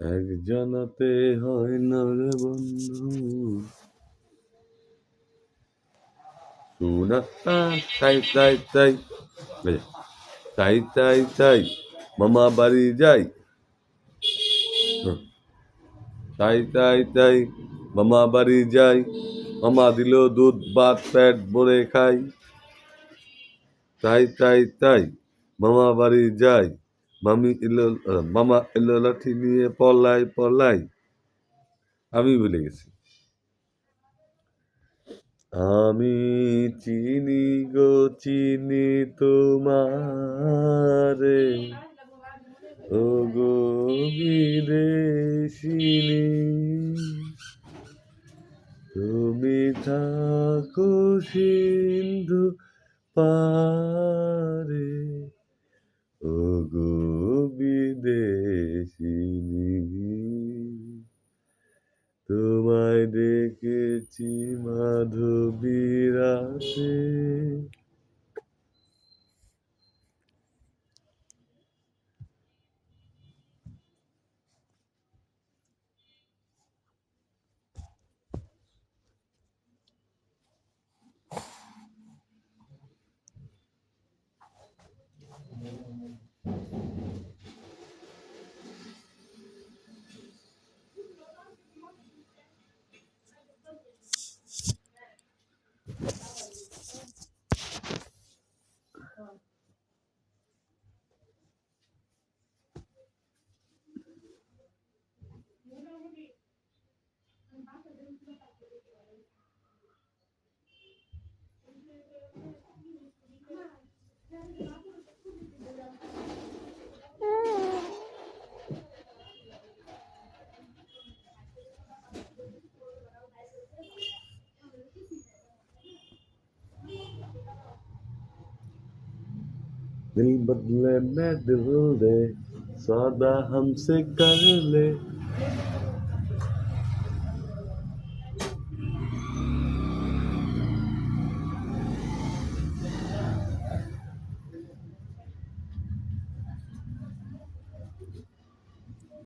একজনতে হয় না বন্ধু। তাই তাই তাই তাই। তাই তাই মামা বাড়ি যাই। তাই তাই তাই। মামা বাড়ি যাই। মামা দিল দুধ, ভাত, পেট ভরে খাই। তাই তাই তাই। মামা বাড়ি যাই। মামি এলো, মামা এলো লাঠি নিয়ে পলাই পলাই। আমি ভুলে গেছি। আমি চিনি গো, চিনি তোমারে। ও গো বিদেশিনী তুমি থাকো সিন্ধু পারে। ও বিদেশিনী তোমায় ডেকেছি মাধবীরাতে दिल बदले मैं दिल दे सौदा हमसे कर ले।